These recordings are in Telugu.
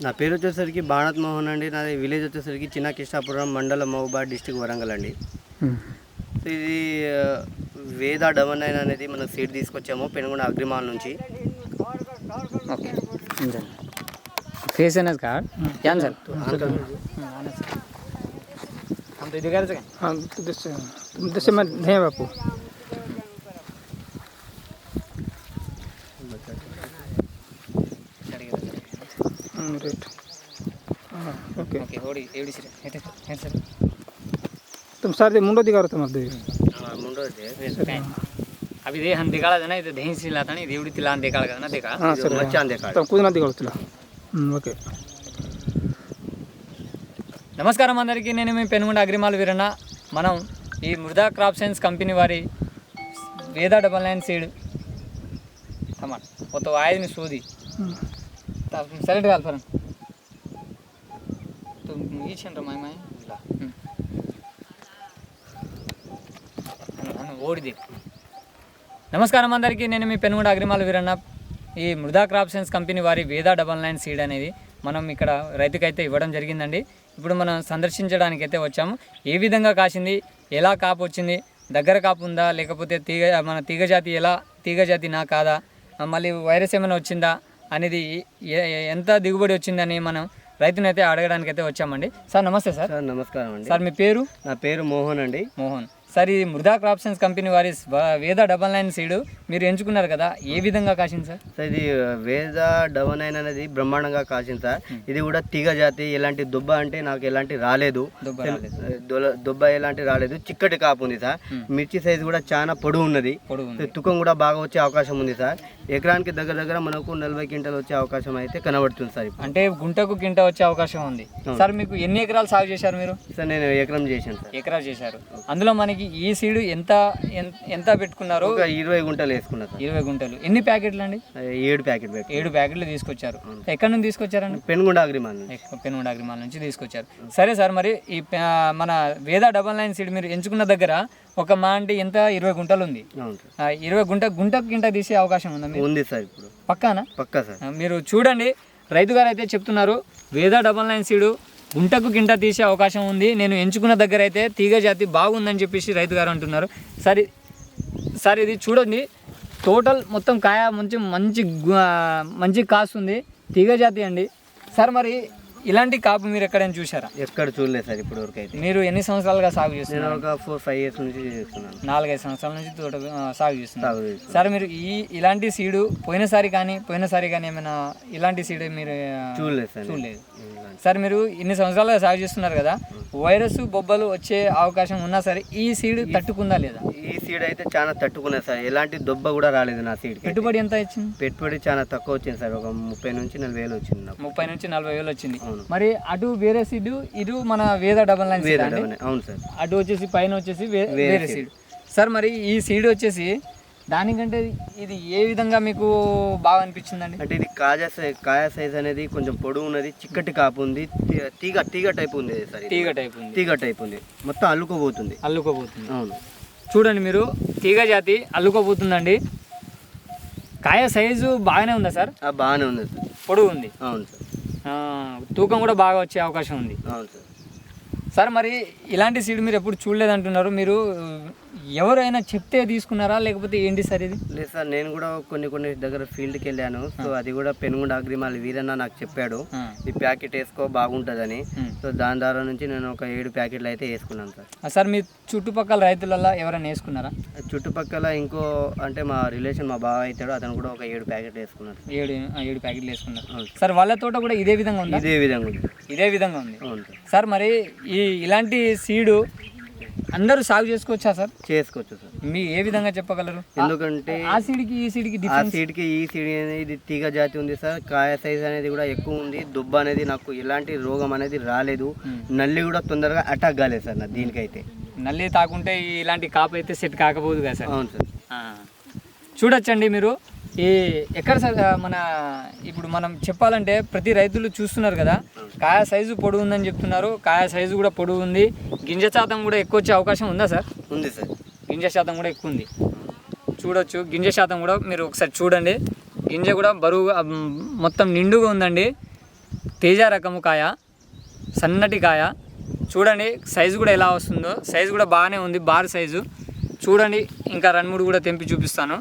నా పేరు వచ్చేసరికి భారత్ మోహన్ అండి నాది విలేజ్ వచ్చేసరికి చిన్న కిష్టాపురం మండలం మహబూబాద్ డిస్టిక్ వరంగల్ అండి సో ఇది ఆ, వేద డవన్ నైన్ అనేది మనం సీట్ తీసుకొచ్చాము పెనుగొండ అగ్రిమాల్ నుంచి ओके फेस है ना इसका क्या सर हम तो इधर से हाँ तो दस तुम दस में नहीं बापू ನೋಡಿ ಎವಿಡಿಸಿರಿ ಏನು ಸರ್ ತುಂಬ నమస్కారం అందరికీ నేను మీ పెనుగుండ అగ్రిమాల్ వీరన్న మనం ఈ మృదా క్రాప్ సైన్స్ కంపెనీ వారి వేద డబల్ నైన్ సీడ్ టమాట ఒక ఆయుధని సూది సరే కాదు ఈ చంద్ర మాయ మాయ ఓడిది. నమస్కారం అందరికీ. నేను మీ పెనుగొండ అగ్రిమాల్ వీరన్న. ఈ మృదా క్రాప్ సైన్స్ కంపెనీ వారి వేద డబల్ నైన్ సీడ్ అనేది మనం ఇక్కడ రైతుకైతే ఇవ్వడం జరిగిందండి. ఇప్పుడు మనం సందర్శించడానికి అయితే వచ్చాము. ఏ విధంగా కాసింది? ఎలా కాపు వచ్చింది? దగ్గర కాపు ఉందా? లేకపోతే తీగ మన తీగ జాతి ఎలా? తీగ జాతి నా కాదా? మళ్ళీ వైరస్ ఏమైనా వచ్చిందా? అనేది ఎంత దిగుబడి వచ్చిందని మనం రైతునైతే అడగడానికి అయితే వచ్చామండి. సార్ నమస్తే సార్. సార్ నమస్కారం అండి. సార్ మీ పేరు? నా పేరు మోహన్ అండి. మోహన్. సార్ ఈ మృదా క్రాప్ సైన్స్ కంపెనీ వారి వేద డబల్ నైన్ సీడ్ మీరు ఎంచుకున్నారు కదా ఏ విధంగా కాసింది సార్? సార్ ఇది వేద డవన్ నైన్ అనేది బ్రహ్మాండంగా కాసింది సార్. ఇది కూడా తీగ జాతి ఎలాంటి దుబ్బ అంటే నాకు ఎలాంటి రాలేదు. దుబ్బ ఎలాంటి రాలేదు. చిక్కటి కాపు ఉంది సార్. మిర్చి సైజు కూడా చాలా పొడవు ఉన్నది. తుకం కూడా బాగా వచ్చే అవకాశం ఉంది సార్. ఎకరానికి దగ్గర దగ్గర మనకు నలభై క్వింటల్ వచ్చే అవకాశం అయితే కనబడుతుంది సార్ అంటే గుంటకు కింట వచ్చే అవకాశం ఉంది. సార్ మీకు ఎన్ని ఎకరాలు సాగు చేశారు మీరు? సార్ నేను ఎకరం చేశాను సార్. ఎకరా చేశారు. అందులో మనకి ఈ సీడ్ ఎంత ఎంత పెట్టుకున్నారు? ఇరవై గుంటలు వేసుకున్నా సార్. ఇరవై గుంటలు. ఎన్ని ప్యాకెట్లు అండి? ఏడు ప్యాకెట్ ఏడు ప్యాకెట్లు తీసుకొచ్చారు. ఎక్కడి నుంచి తీసుకొచ్చారండి? పెనుగొండ అగ్రిమాన్ పెనుగొండ అగ్రిమాల నుంచి తీసుకొచ్చారు. సరే సార్ మరి ఈ మన వేద డబల్ నైన్ సీడ్ మీరు ఎంచుకున్న దగ్గర ఒక మా అంటే ఎంత? ఇరవై గుంటలు ఉంది. ఇరవై గుంట గుంటకు గింట తీసే అవకాశం ఉందా ఉంది సార్ ఇప్పుడు. పక్కానా? పక్కా సార్. మీరు చూడండి. రైతు గారు అయితే చెప్తున్నారు వేద డబల్ నైన్ సీడు గుంటకు గింట తీసే అవకాశం ఉంది. నేను ఎంచుకున్న దగ్గర అయితే తీగ జాతి బాగుందని చెప్పేసి రైతు గారు అంటున్నారు. సరే సార్ ఇది చూడండి. టోటల్ మొత్తం కాయ మంచి మంచి మంచి కాస్తుంది. తీగ జాతి అండి. సార్ మరి ఇలాంటి కాపు మీరు ఎక్కడైనా చూసారా ఎక్కడ చూడలేదు సార్ ఇప్పుడు వరకు అయితే మీరు ఎన్ని సంవత్సరాలుగా సాగు నేను చేస్తున్నారు ఒక ఫోర్ ఫైవ్ ఇయర్స్ నుంచి చేస్తున్నాను. నాలుగైదు సంవత్సరాల నుంచి తోట ఆ, సాగు చేస్తున్నారు. సాగు చేస్తున్నాను. సార్ మీరు ఈ ఇలాంటి సీడు పోయినసారి కానీ పోయినసారి కానీ ఏమైనా ఇలాంటి సీడ్ మీరు ఆ, చూడలేదు సార్ నేను. చూడలేదు. ఇలాంటి. సార్ మీరు ఇన్ని సంవత్సరాలుగా సాగు చేస్తున్నారు కదా వైరస్ బొబ్బలు వచ్చే అవకాశం ఉన్నా సరే ఈ సీడ్ తట్టుకుందా లేదా? ఈ సీడ్ అయితే చాలా తట్టుకున్నది సార్. ఎలాంటి దొబ్బ కూడా రాలేదు నా సీడ్కి. పెట్టుబడి ఎంత ఇచ్చింది? పెట్టుబడి చాలా తక్కువ వచ్చింది సార్. ఒక ముప్పై నుంచి నలభై వేలు వచ్చింది నాకు. ముప్పై నుంచి నలభై వేలు వచ్చింది. మరి అటు వేరే సీడ్ ఇటు మన వేద డబల్ నైన్ సీడ్ డబ్బనే. అవును సార్. అటు వచ్చేసి పైన వచ్చేసి వేరే సీడ్ సార్ మరి ఈ సీడ్ వచ్చేసి దానికంటే ఇది ఏ విధంగా మీకు బాగా అనిపించిందండి? అంటే ఇది కాజా కాయ సైజ్ అనేది కొంచెం పొడవు ఉన్నది చిక్కటి కాపు ఉంది తీగ తీగ టైప్ ఉంది సార్. తీగ టైప్ ఉంది. తీగ టైప్ ఉంది. మొత్తం అల్లుకోబోతుంది. అల్లుకోబోతుంది. అవును. చూడండి మీరు తీగ జాతి అల్లుకోబోతుందండి. కాయ సైజు బాగానే ఉందా సార్? బాగానే ఉంది సార్. పొడుగు ఉంది. అవును సార్. తూకం కూడా బాగా వచ్చే అవకాశం ఉంది. అవును సార్ మరి ఇలాంటి సీడ్ మీరు ఎప్పుడు చూడలేదంటున్నారు. మీరు ఎవరైనా చెప్తే తీసుకున్నారా? లేకపోతే ఏంటి సార్ ఇది? లేదు సార్ నేను కూడా కొన్ని కొన్ని దగ్గర ఫీల్డ్కి వెళ్ళాను. సో అది కూడా పెనుగొండ అగ్రిమాల్ వీరన్న నాకు చెప్పాడు. ఈ ప్యాకెట్ వేసుకో బాగుంటుందని. సో దాని ద్వారా నుంచి నేను ఒక ఏడు ప్యాకెట్లు అయితే వేసుకున్నాను సార్. సార్ మీ చుట్టుపక్కల రైతులలో ఎవరైనా వేసుకున్నారా? చుట్టుపక్కల ఇంకో అంటే మా రిలేషన్ మా బావ అవుతాడు అతను కూడా ఒక ఏడు ప్యాకెట్లు వేసుకున్నాడు ఏడు ఏడు ప్యాకెట్లు వేసుకున్నారు. సార్. వాళ్ళ తోట కూడా ఇదే విధంగా ఉందా? ఇదే విధంగా ఉంది. ఇదే విధంగా ఉంది. సార్ మరి ఈ ఇలాంటి సీడు అందరూ సాగు చేసుకోవచ్చా సార్? చేసుకోవచ్చు సార్. మీ ఏ విధంగా చెప్పగలరు? ఎందుకంటే ఆ సీడ్కి ఈ సీడ్కి ఆ సీడ్కి ఈ సీడ్ అనేది ఇది తీగ జాతి ఉంది సార్. కాయ సైజ్ అనేది కూడా ఎక్కువ ఉంది. దుబ్బ అనేది నాకు ఎలాంటి రోగం అనేది రాలేదు. నల్లి కూడా తొందరగా అటాక్ కాలేదు సార్ నా దీనికైతే. నల్లి తాకుంటే ఇలాంటి కాపు అయితే సెట్ కాకపోదు కదా సార్? అవును సార్. చూడొచ్చండి మీరు. ఈ ఎక్కడ సార్ మన ఇప్పుడు మనం చెప్పాలంటే ప్రతి రైతులు చూస్తున్నారు కదా కాయ సైజు పొడుగు ఉందని చెప్తున్నారు కాయ సైజు కూడా పొడుగు ఉంది గింజ శాతం కూడా ఎక్కువ వచ్చే అవకాశం ఉందా సార్? ఉంది సార్. గింజ శాతం కూడా ఎక్కువ ఉంది. చూడొచ్చు గింజ శాతం కూడా మీరు ఒకసారి చూడండి. గింజ కూడా బరువు మొత్తం నిండుగా ఉందండి. తేజ రకము కాయ సన్నటి కాయ. చూడండి సైజు కూడా ఎలా వస్తుందో సైజు కూడా బాగానే ఉంది బార్ సైజు. చూడండి ఇంకా రెండు మూడు కూడా తెంపి చూపిస్తాను.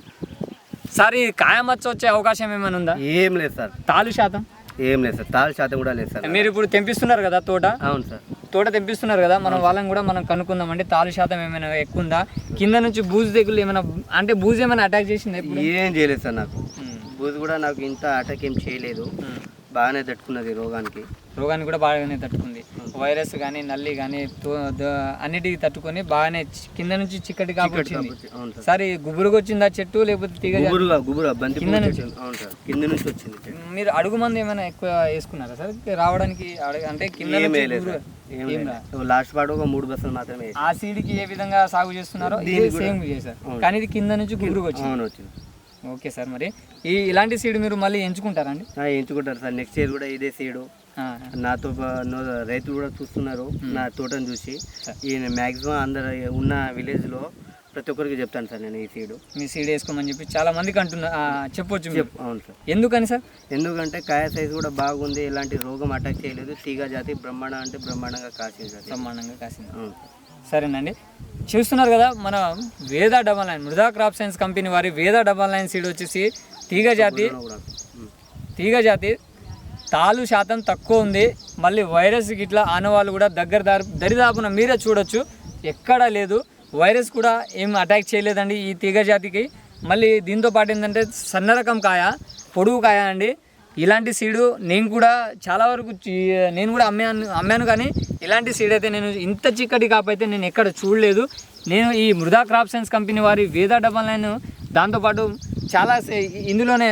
సార్ ఈ కాయ మచ్చ వచ్చే అవకాశం ఏమైనా ఉందా? ఏం లేదు సార్. తాలు శాతం? ఏం లేదు సార్. తాళ శాతం కూడా లేదు సార్. మీరు ఇప్పుడు తెంపిస్తున్నారు కదా తోట? అవును సార్. తోట తెంపిస్తున్నారు కదా మనం వాళ్ళని కూడా మనం కనుక్కుందామండి. తాలు శాతం ఏమైనా ఎక్కువ ఉందా? కింద నుంచి బూజు తెగులు ఏమైనా అంటే బూజు ఏమైనా అటాక్ చేసిందా ఏం చేయలేదు సార్ నాకు. బూజు కూడా నాకు ఇంత అటాక్ ఏం చేయలేదు. బాగానే తట్టుకున్నది రోగానికి. రోగాన్ని కూడా బాగానే తట్టుకుంది. వైరస్ కానీ నల్లి కానీ అన్నిటికి తట్టుకొని బాగానే కింద నుంచి చిక్కటి అవును సార్. గుబురుగా వచ్చిందా చెట్టు లేకపోతే తీగ బంతి కింద నుంచి? కింద వచ్చింది. మీరు అడుగు మంది ఏమైనా ఎక్కువ వేసుకున్నారా సార్? రావడానికి అంటే కింద. లాస్ట్ పాటు ఒక మూడు బస్సులు మాత్రమే. ఆ సీడ్కి ఏ విధంగా సాగు చేస్తున్నారో సేమ్ చేశారు. కానీ ఇది కింద నుంచి గుబురుగా వచ్చింది. ఓకే సార్ మరి. ఈ ఇలాంటి సీడ్ మీరు మళ్ళీ ఎంచుకుంటారండి ఆ, ఎంచుకుంటారు సార్. నెక్స్ట్ ఇయర్ కూడా ఇదే సీడు. నాతో రైతులు కూడా చూస్తున్నారు నా తోటను చూసి. ఈ మ్యాక్సిమం అందరు ఉన్న విలేజ్లో ప్రతి ఒక్కరికి చెప్తాను సార్ నేను ఈ సీడు. మీ సీడ్ వేసుకోమని చెప్పి చాలా మందికి అంటున్నా చెప్పొచ్చు. అవును సార్. ఎందుకని సార్? ఎందుకంటే కాయ సైజు కూడా బాగుంది ఎలాంటి రోగం అటాక్ చేయలేదు. తీగ జాతి బ్రహ్మాండ అంటే బ్రహ్మాండంగా కాసింది సార్. బ్రహ్మాండంగా కాసింది. సరేనండి. చూస్తున్నారు కదా మన Veda double nine Mrida crop science company వారి వేద డబల్ నైన్ సీడ్ వచ్చేసి తీగ జాతి. తీగ జాతి తాలు శాతం తక్కువ ఉంది. మళ్ళీ వైరస్ ఇట్లా ఆనవాళ్ళు కూడా దగ్గర దారి దరిదాపున మీరే చూడొచ్చు. ఎక్కడా లేదు. వైరస్ కూడా ఏం అటాక్ చేయలేదండి ఈ తీగ జాతికి. మళ్ళీ దీంతో పాటు ఏంటంటే సన్న రకం కాయ పొడుగు కాయ అండి. ఇలాంటి సీడు నేను కూడా చాలా వరకు నేను కూడా అమ్మాను అమ్మాను కానీ ఇలాంటి సీడ్ అయితే నేను ఇంత చిక్కటి కాపైతే నేను ఎక్కడ చూడలేదు. నేను ఈ మృదా క్రాప్ సైన్స్ కంపెనీ వారి వేద డబల్ నైన్ దాంతోపాటు చాలా ఇందులోనే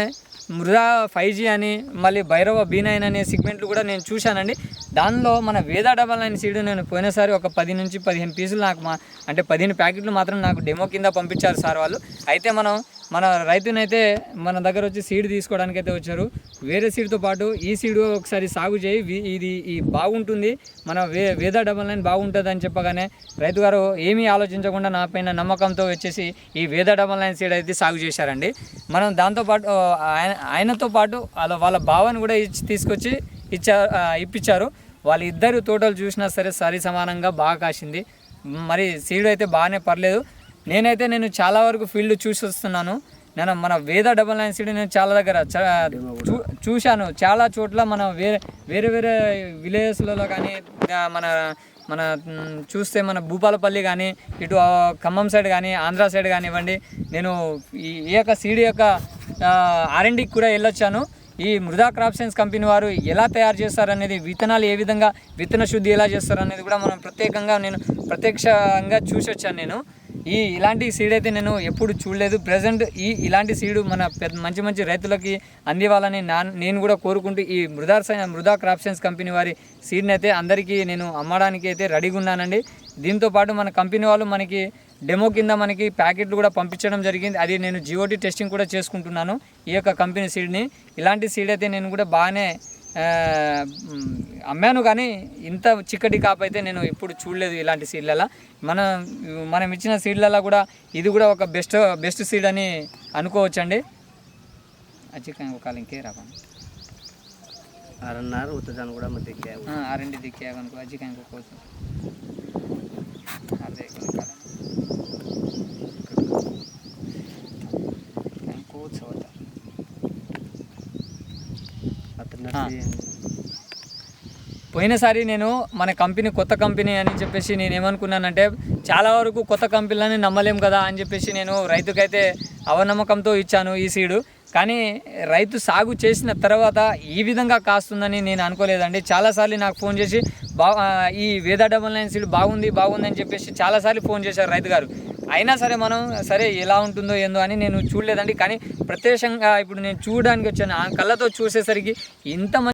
మృదా ఫైవ్ జీ అని మళ్ళీ భైరవ బీ నైన్ అనే సిగ్మెంట్లు కూడా నేను చూశానండి. దానిలో మన వేద డబల్ నైన్ సీడ్ నేను పోయినసారి ఒక పది నుంచి పదిహేను పీసులు నాకు మా అంటే పదిహేను ప్యాకెట్లు మాత్రం నాకు డెమో కింద పంపించారు సార్ వాళ్ళు. అయితే మనం మన రైతునైతే మన దగ్గర వచ్చి సీడ్ తీసుకోవడానికి అయితే వచ్చారు. వేరే సీడ్తో పాటు ఈ సీడ్ ఒకసారి సాగు చేయి. ఇది ఈ బాగుంటుంది. మన వే వేద డబల్ నైన్ బాగుంటుంది అని చెప్పగానే రైతు గారు ఏమీ ఆలోచించకుండా నా పైన నమ్మకంతో వచ్చేసి ఈ వేద డబల్ నైన్ సీడ్ అయితే సాగు చేశారండి. మనం దాంతోపాటు ఆయన ఆయనతో పాటు వాళ్ళ వాళ్ళ భావాన్ని కూడా ఇచ్చి తీసుకొచ్చి ఇచ్చారు ఇప్పించారు. వాళ్ళిద్దరు తోటలు చూసినా సరే సరి సమానంగా బాగా కాసింది. మరి సీడ్ అయితే బాగానే పర్లేదు. నేనైతే నేను చాలా వరకు ఫీల్డ్ చూసి వస్తున్నాను. నేను మన వేద డబల్ నైన్ సిటీ నేను చాలా దగ్గర చూశాను. చాలా చోట్ల మన వేరే వేరే వేరే విలేజెస్లలో కానీ మన మన చూస్తే మన భూపాలపల్లి కానీ ఇటు ఖమ్మం సైడ్ కానీ ఆంధ్ర సైడ్ కానివ్వండి నేను ఈ ఈ యొక్క సీడీ యొక్క ఆర్ఎండికి కూడా వెళ్ళొచ్చాను. ఈ మృదా క్రాప్ సైన్స్ కంపెనీ వారు ఎలా తయారు చేస్తారనేది విత్తనాలు ఏ విధంగా విత్తన శుద్ధి ఎలా చేస్తారనేది కూడా మనం ప్రత్యేకంగా నేను ప్రత్యక్షంగా చూసి వచ్చాను నేను. ఈ ఇలాంటి సీడ్ అయితే నేను ఎప్పుడు చూడలేదు. ప్రజెంట్ ఈ ఇలాంటి సీడు మన పెద్ద మంచి మంచి రైతులకి అందివ్వాలని నా నేను కూడా కోరుకుంటూ ఈ మృదా సై- మృదా క్రాప్ సైన్స్ కంపెనీ వారి సీడ్ని అయితే అందరికీ నేను అమ్మడానికి అయితే రెడీగా ఉన్నానండి. దీంతో పాటు మన కంపెనీ వాళ్ళు మనకి డెమో కింద మనకి ప్యాకెట్లు కూడా పంపించడం జరిగింది. అది నేను జిఓటి టెస్టింగ్ కూడా చేసుకుంటున్నాను. ఈ యొక్క కంపెనీ సీడ్ని ఇలాంటి సీడ్ అయితే నేను కూడా బాగానే అమ్మాను కానీ ఇంత చిక్కటి కాపు అయితే నేను ఎప్పుడు చూడలేదు ఇలాంటి సీడ్లలో. మన మనం ఇచ్చిన సీడ్లలో కూడా ఇది కూడా ఒక బెస్ట్ బెస్ట్ సీడ్ అని అనుకోవచ్చండి. చికెన్ ఒక ఇంకే రాబా అరన్నారు ఉత్తదాన్ని కూడా మధ్య ఆ రెండు దిక్కే అనుకో చికెన్ కోవచ్చు అదే కోచ్ అవుతా అతను పోయినసారి నేను మన కంపెనీ కొత్త కంపెనీ అని చెప్పేసి నేను ఏమనుకున్నానంటే చాలా వరకు కొత్త కంపెనీలని నమ్మలేం కదా అని చెప్పేసి నేను రైతుకైతే అవనమ్మకంతో ఇచ్చాను ఈ సీడు. కానీ రైతు సాగు చేసిన తర్వాత ఈ విధంగా కాస్తుందని నేను అనుకోలేదండి. చాలాసార్లు నాకు ఫోన్ చేసి బా ఈ వేద డబల్ నైన్ సీడ్ బాగుంది బాగుంది అని చెప్పేసి చాలాసార్లు ఫోన్ చేశారు రైతు గారు అయినా సరే మనం సరే ఎలా ఉంటుందో ఏందో అని నేను చూడలేదండి. కానీ ప్రత్యక్షంగా ఇప్పుడు నేను చూడడానికి వచ్చాను. ఆ కళ్ళతో చూసేసరికి ఇంత మంచి